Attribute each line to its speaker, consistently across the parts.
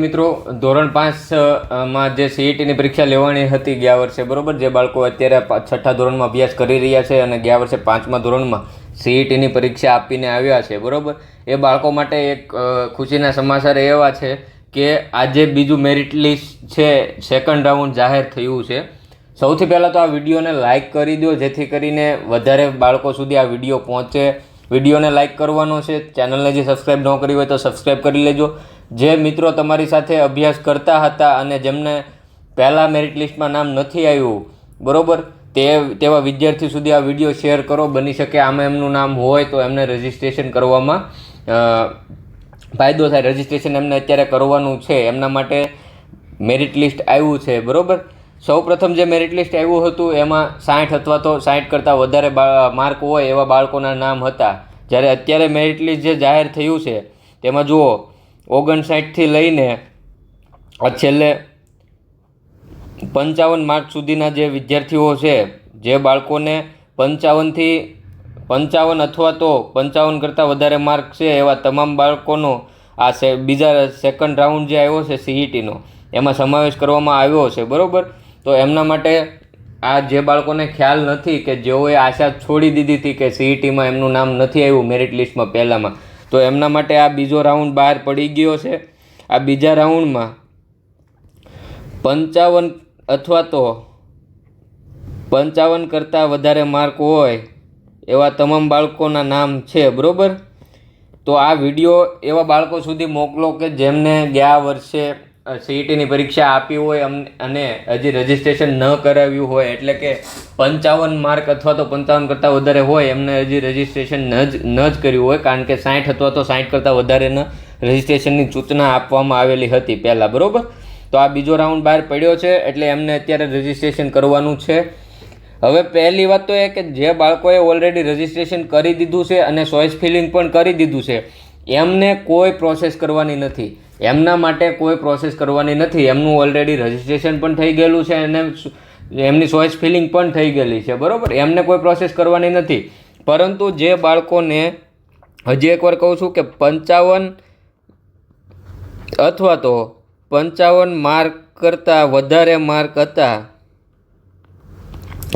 Speaker 1: મિત્રો, ધોરણ પાંચમાં જે સીઈટીની પરીક્ષા લેવાની હતી ગયા વર્ષે, બરોબર? જે બાળકો અત્યારે છઠ્ઠા ધોરણમાં અભ્યાસ કરી રહ્યા છે અને ગયા વર્ષે પાંચમા ધોરણમાં સીઈટીની પરીક્ષા આપીને આવ્યા છે, બરોબર? એ બાળકો માટે એક ખુશીના સમાચાર એવા છે કે આજે બીજું મેરિટ લિસ્ટ છે સેકન્ડ રાઉન્ડ જાહેર થયું છે. સૌથી પહેલાં તો આ વિડીયોને લાઇક કરી દો, જેથી કરીને વધારે બાળકો સુધી આ વીડિયો પહોંચે. વિડીયોને લાઇક કરવાનો છે. ચેનલને જે સબસ્ક્રાઈબ ન કરી હોય તો સબસ્ક્રાઈબ કરી લેજો. જે મિત્રો તમારી સાથે અભ્યાસ કરતા હતા અને જેમને પહેલાં મેરિટ લિસ્ટમાં નામ નથી આવ્યું, બરાબર? તે તેવા વિદ્યાર્થી સુધી આ વીડિયો શેર કરો, બની શકે આમાં એમનું નામ હોય તો એમને રજિસ્ટ્રેશન કરવામાં ફાયદો થાય. રજિસ્ટ્રેશન એમને અત્યારે કરવાનું છે, એમના માટે મેરિટ લિસ્ટ આવ્યું છે, બરાબર? સૌ પ્રથમ જે મેરિટ લિસ્ટ આવ્યું હતું, એમાં સાઠ અથવા તો સાઠ કરતાં વધારે માર્ક હોય એવા બાળકોના નામ હતા. જ્યારે અત્યારે મેરિટ લિસ્ટ જે જાહેર થયું છે, તેમાં જુઓ ઓગણસાઠથી લઈને આ છેલ્લે પંચાવન માર્ક સુધીના જે વિદ્યાર્થીઓ છે, જે બાળકોને પંચાવનથી પંચાવન અથવા તો પંચાવન કરતાં વધારે માર્ક છે, એવા તમામ બાળકોનો આ સે, બીજા સેકન્ડ રાઉન્ડ જે આવ્યો છે સીઈટીનો એમાં સમાવેશ કરવામાં આવ્યો છે, બરાબર? તો એમના માટે આ જે બાળકોને ખ્યાલ નથી કે જેઓએ આશા છોડી દીધી હતી કે સીઈટીમાં એમનું નામ નથી આવ્યું મેરિટ લિસ્ટમાં પહેલામાં તો એમના માટે આ બીજો રાઉન્ડ બહાર પડી ગયો છે. આ બીજા રાઉન્ડમાં પંચાવન અથવા તો પંચાવન કરતાં વધારે માર્ક હોય એવા તમામ બાળકોના નામ છે, બરાબર? તો આ વીડિયો એવા બાળકો સુધી મોકલો કે જેમને ગયા વર્ષે સીઈટીની પરીક્ષા આપી હોય અને હજી રજિસ્ટ્રેશન ન કરાવ્યું હોય એટલે કે પંચાવન માર્ક અથવા તો પંચાવન કરતાં વધારે હોય એમને હજી રજિસ્ટ્રેશન ન જ ન જ કર્યું હોય. કારણ કે સાઠ અથવા તો સાઠ કરતાં વધારેના રજિસ્ટ્રેશનની સૂચના આપવામાં આવેલી હતી પહેલાં, બરાબર? તો આ બીજો રાઉન્ડ બહાર પડ્યો છે એટલે એમને અત્યારે રજિસ્ટ્રેશન કરવાનું છે. હવે પહેલી વાત તો એ કે જે બાળકોએ ઓલરેડી રજિસ્ટ્રેશન કરી દીધું છે અને ચોઇસ ફિલિંગ પણ કરી દીધું છે, એમને કોઈ પ્રોસેસ કરવાની નથી. એમના માટે કોઈ પ્રોસેસ કરવાની નથી. એમનું ઓલરેડી રજિસ્ટ્રેશન પણ થઈ ગયેલું છે અને એમની ચોઇસ ફિલિંગ પણ થઈ ગયેલી છે. બરાબર? એમને કોઈ પ્રોસેસ કરવાની નથી. પરંતુ જે બાળકોને હજી એકવાર કહું છું કે પંચાવન અથવા તો પંચાવન માર્ક કરતાં વધારે માર્ક હતા.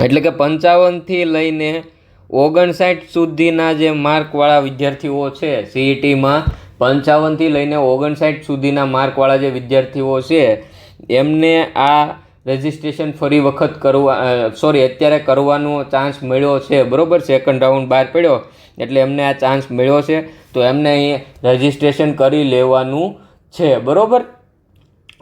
Speaker 1: એટલે કે પંચાવનથી લઈને ઓગણસાઠ સુધીના જે માર્કવાળા વિદ્યાર્થીઓ છે સીઈટીમાં પંચાવનથી લઈને ઓગણસાઠ સુધીના માર્કવાળા જે વિદ્યાર્થીઓ છે, એમને આ રજિસ્ટ્રેશન ફરી વખત કરવા સોરી અત્યારે કરવાનો ચાન્સ મળ્યો છે. બરાબર? સેકન્ડ રાઉન્ડ બહાર પડ્યો, એટલે એમને આ ચાન્સ મળ્યો છે. તો એમને અહીં રજિસ્ટ્રેશન કરી લેવાનું છે. બરાબર?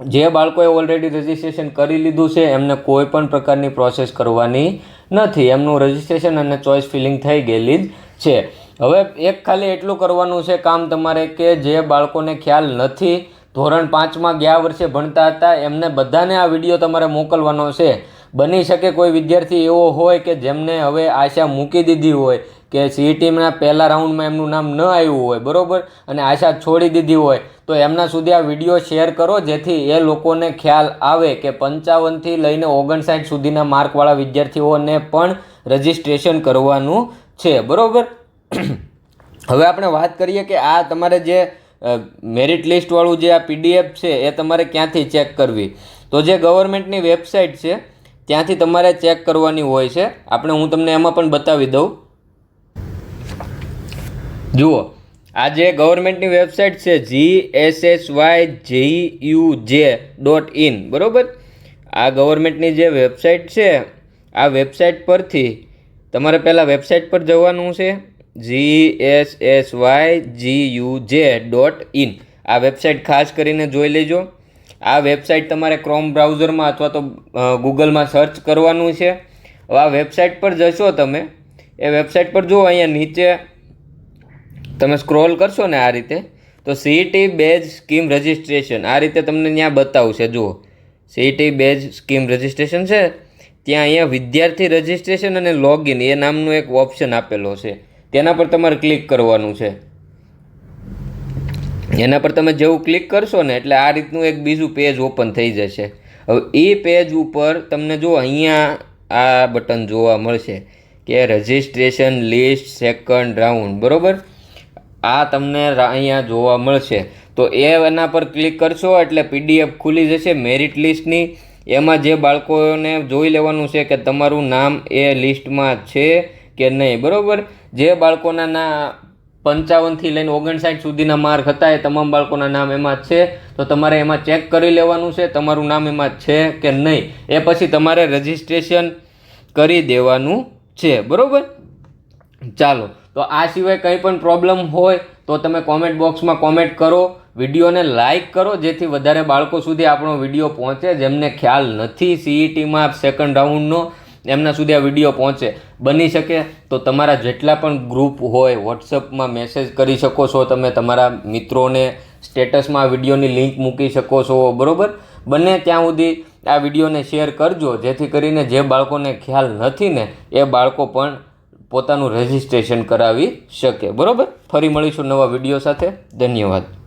Speaker 1: જે બાળકોએ ઓલરેડી રજિસ્ટ્રેશન કરી લીધું છે, એમને કોઈ પણ પ્રકારની પ્રોસેસ કરવાની નથી. એમનું રજિસ્ટ્રેશન અને ચોઇસ ફિલિંગ થઈ ગયેલી જ છે. હવે એક ખાલી એટલું કરવાનું છે કામ તમારે કે જે બાળકોને ખ્યાલ નથી, ધોરણ પાંચમાં ગયા વર્ષે ભણતા હતા, એમને બધાને આ વીડિયો તમારે મોકલવાનો છે. બની શકે કોઈ વિદ્યાર્થી એવો હોય કે જેમને હવે આશા મૂકી દીધી હોય કે સીઈટીના પહેલા રાઉન્ડમાં એમનું નામ ન આવ્યું હોય, બરાબર? અને આશા છોડી દીધી હોય, તો એમના સુધી આ વીડિયો શેર કરો, જેથી એ લોકોને ખ્યાલ આવે કે પંચાવનથી લઈને ઓગણસાઠ સુધીના માર્કવાળા વિદ્યાર્થીઓને પણ રજિસ્ટ્રેશન કરવાનું છે, બરોબર? હવે આપણે વાત કરીએ કે આ તમારે જે મેરિટ લિસ્ટવાળું જે આ પીડીએફ છે, એ તમારે ક્યાંથી ચેક કરવી? તો જે ગવર્મેન્ટની વેબસાઇટ છે, ત્યાંથી તમારે ચેક કરવાની હોય છે. આપણે, હું તમને એમાં પણ બતાવી દઉં. જુઓ, આ જે ગવર્મેન્ટની વેબસાઇટ છે G S S Y G U J dot in બરાબર? આ ગવર્મેન્ટની જે વેબસાઇટ છે, આ વેબસાઇટ પરથી તમારે પહેલાં વેબસાઇટ પર જવાનું છે. G S S Y G U J dot in આ વેબસાઇટ ખાસ કરીને જોઈ લેજો. આ વેબસાઇટ તમારે ક્રોમ બ્રાઉઝરમાં અથવા તો ગૂગલમાં સર્ચ કરવાનું છે. હવે આ વેબસાઇટ પર જશો તમે. એ વેબસાઇટ પર જુઓ, અહીંયા નીચે તમે સ્ક્રોલ કરશો ને આ રીતે, તો સીટી બેઝ સ્કીમ રજિસ્ટ્રેશન આ રીતે તમને ત્યાં બતાવશે, જુઓ. સીટી બેઝ સ્કીમ રજિસ્ટ્રેશન છે. ત્યાં અહીંયા વિદ્યાર્થી રજિસ્ટ્રેશન અને લોગિન એ નામનું એક ઓપ્શન આપેલો છે. તેના પર તમારે ક્લિક કરવાનું છે. એના પર તમે જેવું ક્લિક કરશો ને એટલે આ રીતનું એક બીજું પેજ ઓપન થઈ જશે. હવે એ પેજ ઉપર તમને જો અહીંયા આ બટન જોવા મળશે કે રજિસ્ટ્રેશન લિસ્ટ સેકન્ડ રાઉન્ડ બરોબર? આ તમને અહીંયા જોવા મળશે. તો એ એના પર ક્લિક કરશો એટલે પીડીએફ ખુલી જશે મેરિટ લિસ્ટની એમાં જે બાળકોને જોઈ લેવાનું છે કે તમારું નામ એ લિસ્ટમાં છે કે નહીં, બરાબર? જે બાળકોના ના પંચાવનથી લઈને ઓગણસાઠ સુધીના માર્ક હતા, એ તમામ બાળકોના નામ એમાં છે. તો તમારે એમાં ચેક કરી લેવાનું છે, તમારું નામ એમાં છે કે નહીં. એ પછી તમારે રજિસ્ટ્રેશન કરી દેવાનું છે, બરાબર? ચાલો, તો આ સિવાય કંઈ પણ પ્રોબ્લેમ હોય તો તમે કોમેન્ટ બોક્સમાં કોમેન્ટ કરો, વિડીયોને લાઇક કરો, જેથી વધારે બાળકો સુધી આપણો વીડિયો પહોંચે, જેમને ખ્યાલ નથી સીઈટીમાં સેકન્ડ રાઉન્ડનો. એમના સુધી આ વીડિયો પહોંચે. બની શકે તો તમારા જેટલા પણ ગ્રુપ હોય વોટ્સઅપમાં મેસેજ કરી શકો છો, તમે તમારા મિત્રોને સ્ટેટસમાં આ વિડીયોની લિંક મૂકી શકો છો, બરાબર? બંને ત્યાં સુધી આ વિડીયોને શેર કરજો, જેથી કરીને જે બાળકોને ખ્યાલ નથી ને, એ બાળકો પણ પોતાનું રજિસ્ટ્રેશન કરાવી શકે, બરાબર? ફરી મળીશું નવા વીડિયો સાથે. ધન્યવાદ.